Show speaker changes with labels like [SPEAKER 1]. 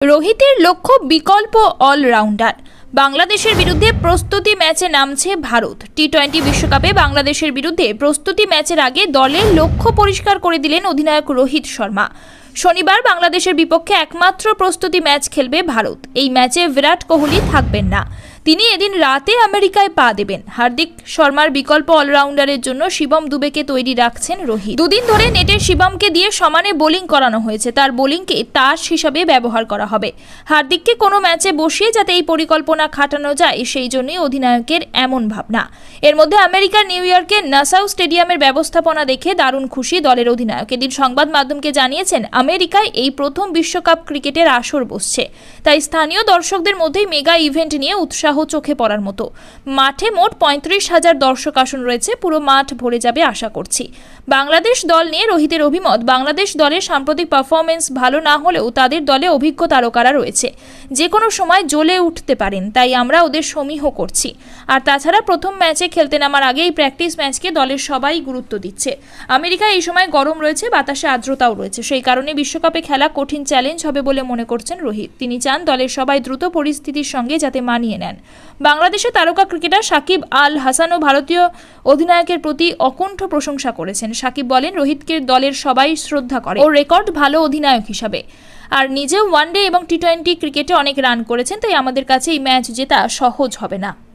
[SPEAKER 1] রোহিতের লক্ষ্য বিকল্প অলরাউন্ডার বাংলাদেশের বিরুদ্ধে প্রস্তুতি ম্যাচে নামছে ভারত। টি টোয়েন্টি বিশ্বকাপে বাংলাদেশের বিরুদ্ধে প্রস্তুতি ম্যাচের আগে দলের লক্ষ্য পরিষ্কার করে দিলেন অধিনায়ক রোহিত শর্মা। শনিবার বাংলাদেশের বিপক্ষে একমাত্র প্রস্তুতি ম্যাচ খেলবে ভারত। এই ম্যাচে বিরাট কোহলি থাকবেন না। তিনি এদিন রাতে আমেরিকায় পা দেবেন। হার্দিক শর্মার বিকল্প অলরাউন্ডারের জন্য শিবম দুবেকে তৈরি রাখছেন রোহিত। দুদিন ধরে নেটে শিবমকে দিয়ে সমানে বোলিং করানো হয়েছে। তার বোলিংকে তাস হিসাবে ব্যবহার করা হবে। হার্দিককে কোনো ম্যাচে বসিয়ে যাতে এই পরিকল্পনা খাটানো যায়, সেই জন্যই অধিনায়কের এমন ভাবনা। এর মধ্যে আমেরিকার নিউ ইয়র্কের নাসাউ স্টেডিয়ামের ব্যবস্থাপনা দেখে দারুণ খুশি দলের অধিনায়ক। এদিন সংবাদ মাধ্যমকে জানিয়েছেন, আমেরিকায় এই প্রথম বিশ্বকাপ ক্রিকেটের আসর বসছে। তাই স্থানীয় দর্শকদের মধ্যেই মেগা ইভেন্ট নিয়ে উৎসাহ চোখে পড়ার মতো। মাঠে মোট পঁয়ত্রিশ হাজার দর্শক আসন রয়েছে, পুরো মাঠ ভরে যাবে আশা করছি। বাংলাদেশ দল নিয়ে রোহিতের অভিমত, বাংলাদেশ দলের সাম্প্রতিক পারফরমেন্স ভালো না হলেও তাদের দলে অভিজ্ঞ তারকারা রয়েছে। যে কোনো সময় জ্বলে উঠতে পারেন, তাই আমরা ওদের সমীহ করছি। আর তাছাড়া প্রথম ম্যাচে খেলতে নামার আগেই প্র্যাকটিস ম্যাচকে দলের সবাই গুরুত্ব দিচ্ছে। আমেরিকায় এই সময় গরম রয়েছে, বাতাসে আর্দ্রতাও রয়েছে। সেই কারণে বিশ্বকাপে খেলা কঠিন চ্যালেঞ্জ হবে বলে মনে করছেন রোহিত। তিনি চান দলের সবাই দ্রুত পরিস্থিতির সঙ্গে যাতে মানিয়ে নেন। বাংলাদেশের তারকা ক্রিকেটার সাকিব আল হাসানও ভারতীয় অধিনায়কের প্রতি অকুণ্ঠ প্রশংসা করেছেন। সাকিব বলেন, রোহিতকে দলের সবাই শ্রদ্ধা করে। ও রেকর্ড ভালো অধিনায়ক হিসাবে। আর নিজেও ওয়ানডে এবং টি টোয়েন্টি ক্রিকেটে অনেক রান করেছেন, তাই আমাদের কাছে এই ম্যাচ জেতা সহজ হবে না।